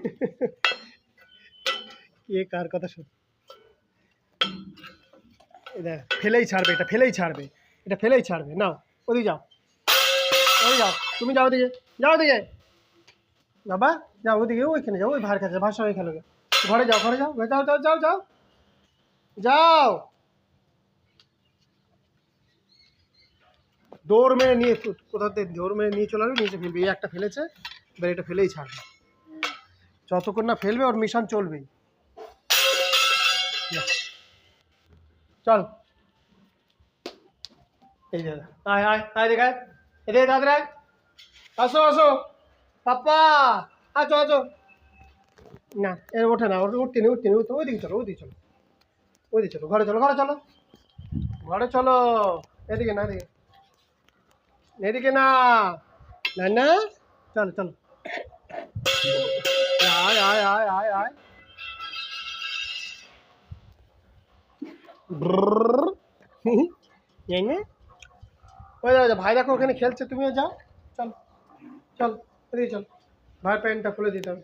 কে কার কথা শোন? ফেলেই ছাড়বে, এটা ফেলেই ছাড়বে, এটা ফেলেই ছাড়বে। নাও, ওদিকে যাও ওই যাও, তুমি যাও ওদিকে যাও ওদিকে। বাবা, যাও ওদিকে, ওইখানে যাও, ওই ভার কাছে ভাষা ওই খেলো ঘরে যাও ঘরে যাও যাও যাও যাও যাও। যাও। দৌড় মেরে নিয়ে কোথাও দৌড় মেরে নিয়ে চলে আসবে? নিচে ফেলবে। এই একটা ফেলেছে, এবার এটা ফেলেই ছাড়বে। যতক্ষণ না ফেলবে, ওর মিশন চলবেই। চল। এই দাদা আয় আয় আয় দেখায় এদের দাদা আসো আসো। পাপ্পা, আছো আছো। না, এ ওঠে না, ওর উঠতে নেই উঠতে নেই উঠতে ওইদিকে চলো ওইদিকে চলো। ওইদিকে চলো, ঘরে চলো ঘরে চলো। ঘরে চলো। এদিকে না, এদিকে। এদিকে না না। চলো চলো। ব্ররর। ওই দাদা, ভাই দেখো ওখানে খেলছে, তুমিও যাও। চল চল চল। ভাই প্যান্টটা খুলে দিতে হবে।